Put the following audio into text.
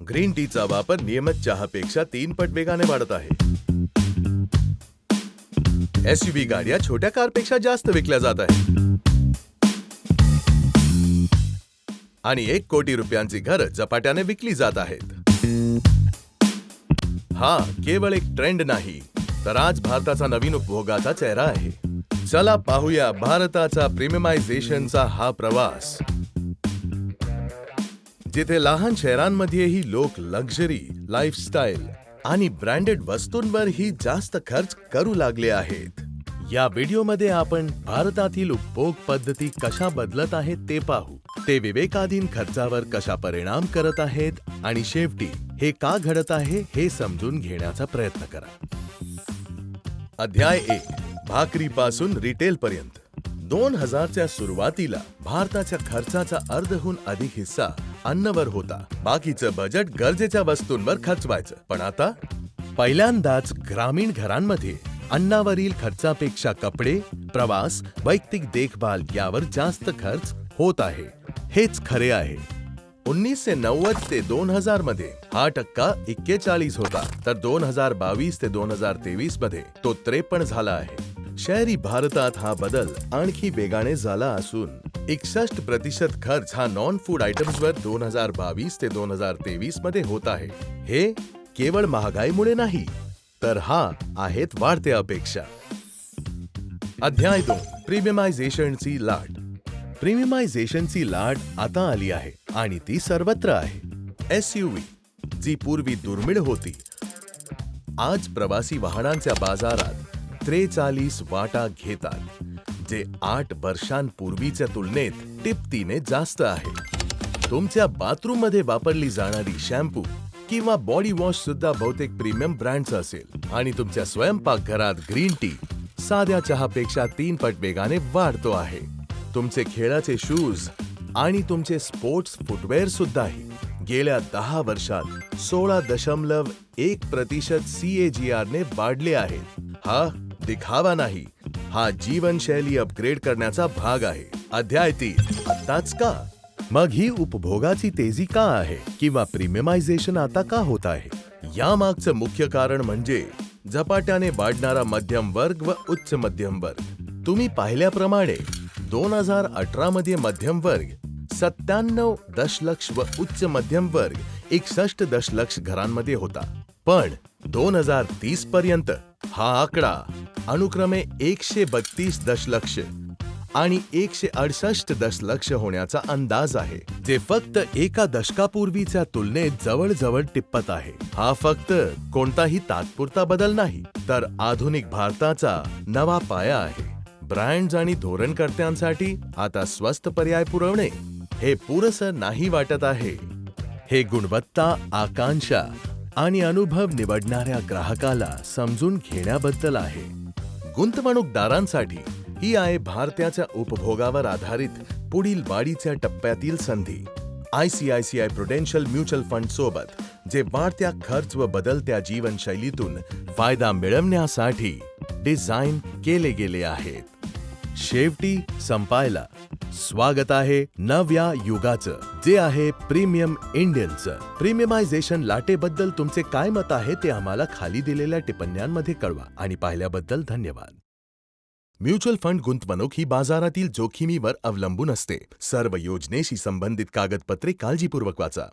Green टीचा वापर नियमित चहापेक्षा तीन पट वेगाने वाढत आहे. एसयूव्ही गाड्या छोट्या कारपेक्षा जास्त विकल्या जात आहेत. आणि एक कोटी रुपयांची घरं झपाट्याने विकली जात आहेत. हा केवळ एक ट्रेंड नाही तर आज भारताचा नवीन उपभोगाचा चेहरा आहे. चला पाहूया भारताचा प्रीमियमायझेशनचा हा प्रवास. जिथे लहान शहरांमध्येही लोक लक्झरी लाईफस्टाईल आणि ब्रँडेड वस्तूंवरही जास्त खर्च करू लागले आहेत. या व्हिडिओमध्ये आपण भारतातील उपभोग पद्धती कशा बदलत आहेत ते पाहू. ते विवेकाधीन खर्चावर कशा परिणाम करत आहेत आणि शेवटी हे का घडत आहे हे समजून घेण्याचा प्रयत्न करा. अध्याय एक भाकरीपासून रिटेल पर्यंत दोन हजारच्या सुरुवातीला भारताच्या खर्चाचा अर्धहून अधिक हिस्सा अन्नवर होता. बाकीचं बजेट गरजेच्या वस्तूंवर खर्चवायचं. पण आता? पहिल्यांदाच ग्रामीण घरांमध्ये अन्नावरील खर्चापेक्षा कपडे प्रवास वैयक्तिक देखभाल यावर जास्त खर्च होत आहे. हेच खरे आहे. उन्नीसशे नव्वद ते दोन हजारमध्ये हा टक्का एक्केचाळीस होता. तर दोन हजार बावीस ते दोन हजार तेवीसमध्ये तो त्रेपन्न झाला आहे. शहरी भारतात हा बदल आणखी वेगाने झाला असून एकसष्ट प्रतिशत खर्च हा नॉन फूड आयटम्सवर दोन हजार बावीस ते दोन हजार तेवीसमध्ये होत आहे. हे केवळ महागाईमुळे नाही तर हा आहेत वाढत्या अपेक्षा. अध्याय दोन प्रीमियमायझेशनची लाट. प्रीमियमायझेशनची लाट आता आली आहे आणि ती सर्वत्र आहे. एस जी पूर्वी दुर्मिळ होती आज प्रवासी वाहनांच्या बाजारात त्रेचाळीस वाटा घेतात. जे आठ वर्षांपूर्वीच्या तुलनेत टिपतीने जास्त आहे. तुमच्या बाथरूममध्ये वापरली जाणारी शॅम्पू किंवा बॉडी वॉश सुद्धा बहुतेक प्रीमियम ब्रँडचं असेल. आणि तुमच्या स्वयंपाकघरात ग्रीन टी साध्या चहापेक्षा तीन पट वेगाने वाढतो आहे. तुमचे खेळाचे शूज आणि तुमचे स्पोर्ट्स फुटवेअर सुद्धाही गेल्या दहा वर्षात सोळा दशमलव एक प्रतिशत सीएजीआर ने वाढले आहेत. हा दिखावा नाही. हा जीवनशैली अपग्रेड करण्याचा भाग आहे. अध्याय तीन. आताच का? मग ही उपभोगाची तेजी का आहे? किंवा प्रीमियमायझेशन आता का होत आहे? यामागचं मुख्य कारण म्हणजे झपाट्याने वाढणारा मध्यम वर्ग व उच्च मध्यम वर्ग. तुम्ही पाहिल्याप्रमाणे दोन हजार अठरा मध्ये मध्यम वर्ग सत्त्याण्णव दशलक्ष व उच्च मध्यम वर्ग एकसष्ट दशलक्ष घरांमध्ये होता. पण दोन हजार तीस पर्यंत हा आकडा अनुक्रमे एकशे बत्तीस दशलक्ष आणि एकशे अडसष्ट दशलक्ष होण्याचा अंदाज आहे जे फक्त एका दशकापूर्वीच्या तुलनेत जवळजवळ टिप्पत आहे. हा फक्त कोणताही तात्पुरता बदल नाही तर आधुनिक भारताचा नवा पाया आहे. ब्रँड्स आणि धोरणकर्त्यांसाठी आता स्वस्त पर्याय पुरवणे हे पुरस नाही वाटत आहे. हे गुणवत्ता आकांक्षा आणि अनुभव निवडणाऱ्या ग्राहकाला समजून घेण्याबद्दल आहे. गुंतवणूकदारांसाठी ही आहे भारताच्या उपभोगावर आधारित पुढील वाढीच्या टप्प्यातील संधी. I C I C I Prudential mutual fund सोबत जे वाढत्या खर्च व बदलत्या जीवनशैलीतून फायदा मिळवण्यासाठी डिझाईन केले गेले आहेत. शेवटी संपायला. स्वागत आहे नव्या युगाचं जे आहे प्रीमियम इंडियनचं. प्रीमियमायझेशन लाटेबद्दल तुमचे काय मत आहे ते आम्हाला खाली दिलेल्या टिप्पण्यांमध्ये कळवा आणि पाहिल्याबद्दल धन्यवाद. म्युच्युअल फंड गुंतवणूक ही बाजारातील जोखमीवर अवलंबून असते. सर्व योजनेशी संबंधित कागदपत्रे काळजीपूर्वक वाचा.